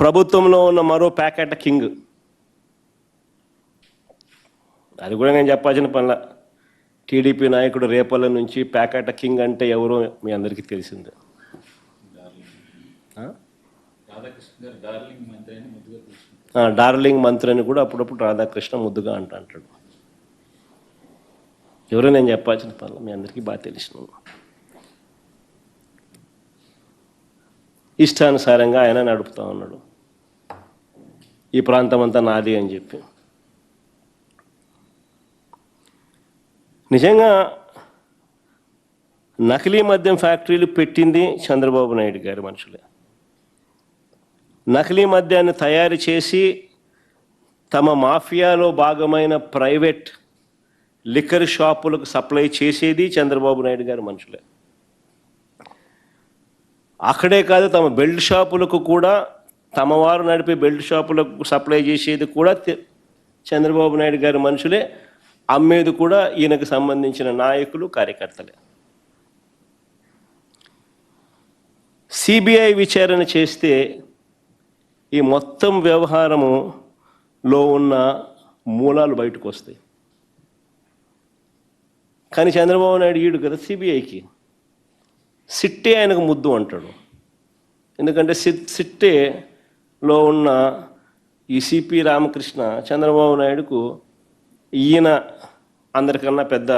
ప్రభుత్వంలో ఉన్న మరో ప్యాకెట్ కింగ్. అది కూడా నేను చెప్పాల్సిన పనిలా. టీడీపీ నాయకుడు రేపల్ల నుంచి ప్యాకెట్ కింగ్ అంటే ఎవరో మీ అందరికీ తెలిసిందే. డార్లింగ్ మంత్రి అని కూడా అప్పుడప్పుడు రాధాకృష్ణ ముద్దుగా అంట అంటాడు. ఎవరో నేను చెప్పాల్సిన పనులు మీ అందరికీ బాగా తెలిసిన ఇష్టానుసారంగా ఆయన నడుపుతా ఉన్నాడు. ఈ ప్రాంతం అంతా నాది అని చెప్పి. నిజంగా నకిలీ మద్యం ఫ్యాక్టరీలు పెట్టింది చంద్రబాబు నాయుడు గారి మనుషులే. నకిలీ మద్యాన్ని తయారు చేసి తమ మాఫియాలో భాగమైన ప్రైవేట్ లిక్కర్ షాపులకు సప్లై చేసేది చంద్రబాబు నాయుడు గారి మనుషులే. అక్కడే కాదు తమ బెల్ట్ షాపులకు కూడా తమ వారు నడిపే బెల్ట్ షాపులకు సప్లై చేసేది కూడా చంద్రబాబు నాయుడు గారి మనుషులే. అమ్మేది కూడా ఈయనకు సంబంధించిన నాయకులు కార్యకర్తలే. సిబిఐ విచారణ చేస్తే ఈ మొత్తం వ్యవహారములో ఉన్న మూలాలు బయటకు వస్తాయి. కానీ చంద్రబాబు నాయుడు ఈడు కదా సిబిఐకి. సిట్టే ఆయనకు ముద్దు అంటాడు. ఎందుకంటే సిట్ సిట్టేలో ఉన్న ఈ సిపి రామకృష్ణ చంద్రబాబు నాయుడుకు ఈయన అందరికన్నా పెద్ద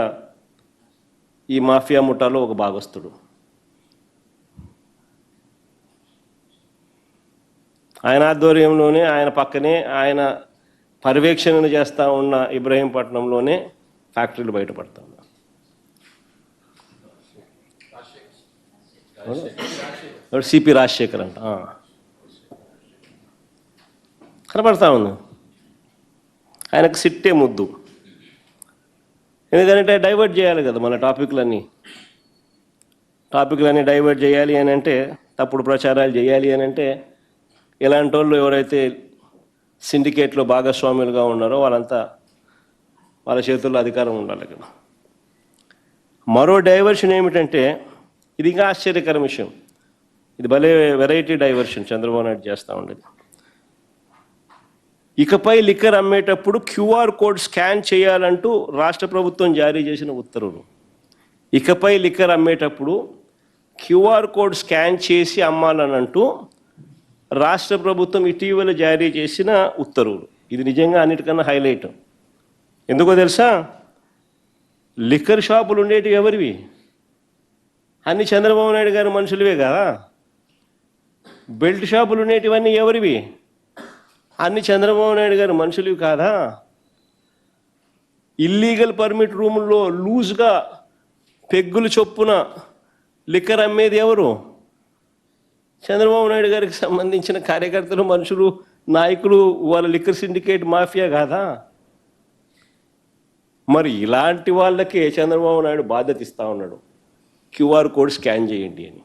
ఈ మాఫియా ముఠాలో ఒక భాగస్థుడు. ఆయన ఆధ్వర్యంలోనే ఆయన పక్కనే ఆయన పర్యవేక్షణ చేస్తూ ఉన్న ఇబ్రహీంపట్నంలోనే ఫ్యాక్టరీలు బయటపడతాం ఎవడు సిపి రాజశేఖర్ అంట. కనపడతా ఉన్నా ఆయనకు సిట్టే ముద్దు. ఎందుకంటే డైవర్ట్ చేయాలి కదా మన టాపిక్లన్నీ. టాపిక్లన్నీ డైవర్ట్ చేయాలి అని అంటే తప్పుడు ప్రచారాలు చేయాలి అని అంటే ఇలాంటి వాళ్ళు ఎవరైతే సిండికేట్లో భాగస్వాములుగా ఉన్నారో వాళ్ళంతా వాళ్ళ చేతుల్లో అధికారం ఉండాలి కదా. మరో డైవర్షన్ ఏమిటంటే ఇది ఇంకా ఆశ్చర్యకర విషయం. ఇది భలే వెరైటీ డైవర్షన్ చంద్రబాబు నాయుడు చేస్తూ ఉండేది. ఇకపై లిక్కర్ అమ్మేటప్పుడు క్యూఆర్ కోడ్ స్కాన్ చేయాలంటూ రాష్ట్ర ప్రభుత్వం జారీ చేసిన ఉత్తర్వులు. ఇకపై లిక్కర్ అమ్మేటప్పుడు క్యూఆర్ కోడ్ స్కాన్ చేసి అమ్మాలని అంటూ రాష్ట్ర ప్రభుత్వం ఇటీవల జారీ చేసిన ఉత్తర్వులు. ఇది నిజంగా అన్నిటికన్నా హైలైట్ ఎందుకో తెలుసా? లిక్కర్ షాపులు ఉండేటివి ఎవరివి? అన్ని చంద్రబాబు నాయుడు గారి మనుషులవే కదా? బెల్ట్ షాపులు ఉండేటివన్నీ ఎవరివి? అన్ని చంద్రబాబు నాయుడు గారి మనుషులు కాదా? ఇల్లీగల్ పర్మిట్ రూముల్లో లూజ్గా పెగ్గులు చొప్పున లిక్కర్ అమ్మేది ఎవరు? చంద్రబాబు నాయుడు గారికి సంబంధించిన కార్యకర్తలు మనుషులు నాయకులు వాళ్ళ లిక్కర్ సిండికేట్ మాఫియా కాదా? మరి ఇలాంటి వాళ్ళకే చంద్రబాబు నాయుడు బాధ్యత ఇస్తా ఉన్నాడు. క్యూఆర్ కోడ్ స్కాన్ చేయండి అని